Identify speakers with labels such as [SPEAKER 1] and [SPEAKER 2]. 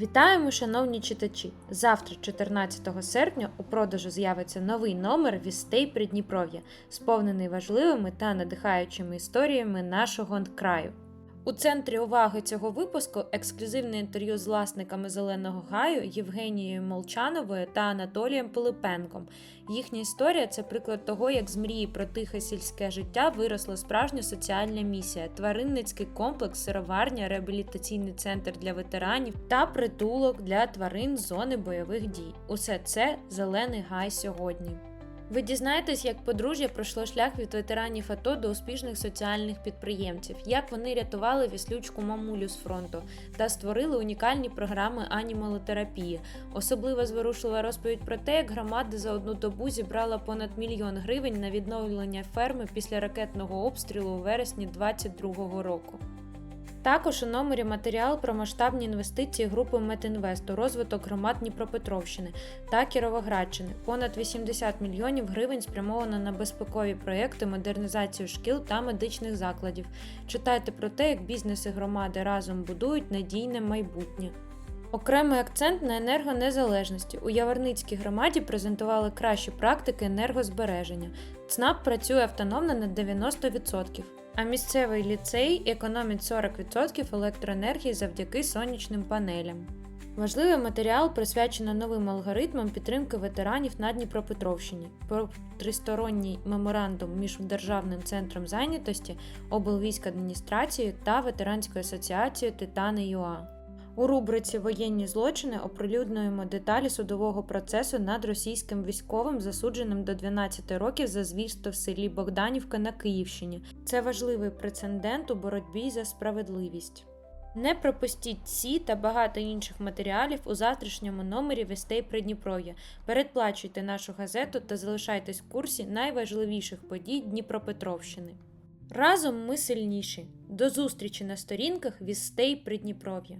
[SPEAKER 1] Вітаємо, шановні читачі! Завтра, 14 серпня, у продажу з'явиться новий номер Вістей Придніпров'я, сповнений важливими та надихаючими історіями нашого краю. У центрі уваги цього випуску ексклюзивне інтерв'ю з власниками зеленого гаю Євгенією Молчановою та Анатолієм Пилипенком. Їхня історія це приклад того, як з мрії про тихе сільське життя виросла справжня соціальна місія, тваринницький комплекс, сироварня, реабілітаційний центр для ветеранів та притулок для тварин зони бойових дій. Усе це зелений гай сьогодні. Ви дізнаєтесь, як подружжя пройшло шлях від ветеранів АТО до успішних соціальних підприємців, як вони рятували віслючку мамулю з фронту та створили унікальні програми анімалотерапії. Особливо зворушлива розповідь про те, як громада за одну добу зібрала понад мільйон гривень на відновлення ферми після ракетного обстрілу у вересні 2022 року. Також у номері матеріал про масштабні інвестиції групи Метінвест у розвиток громад Дніпропетровщини та Кіровоградщини. Понад 80 мільйонів гривень спрямовано на безпекові проекти, модернізацію шкіл та медичних закладів. Читайте про те, як бізнеси громади разом будують надійне майбутнє. Окремий акцент на енергонезалежності. У Яворницькій громаді презентували кращі практики енергозбереження. ЦНАП працює автономно на 90%, а місцевий ліцей економить 40% електроенергії завдяки сонячним панелям. Важливий матеріал присвячено новим алгоритмам підтримки ветеранів на Дніпропетровщині про тристоронній меморандум між Державним центром зайнятості, облвійськадміністрацією та ветеранською асоціацією Титани ЮА. У рубриці Воєнні злочини оприлюднюємо деталі судового процесу над російським військовим, засудженим до 12 років за звірство в селі Богданівка на Київщині. Це важливий прецедент у боротьбі за справедливість. Не пропустіть ці та багато інших матеріалів у завтрашньому номері Вестей Придніпров'я. Передплачуйте нашу газету та залишайтесь в курсі найважливіших подій Дніпропетровщини. Разом ми сильніші. До зустрічі на сторінках Вістей Придніпров'я.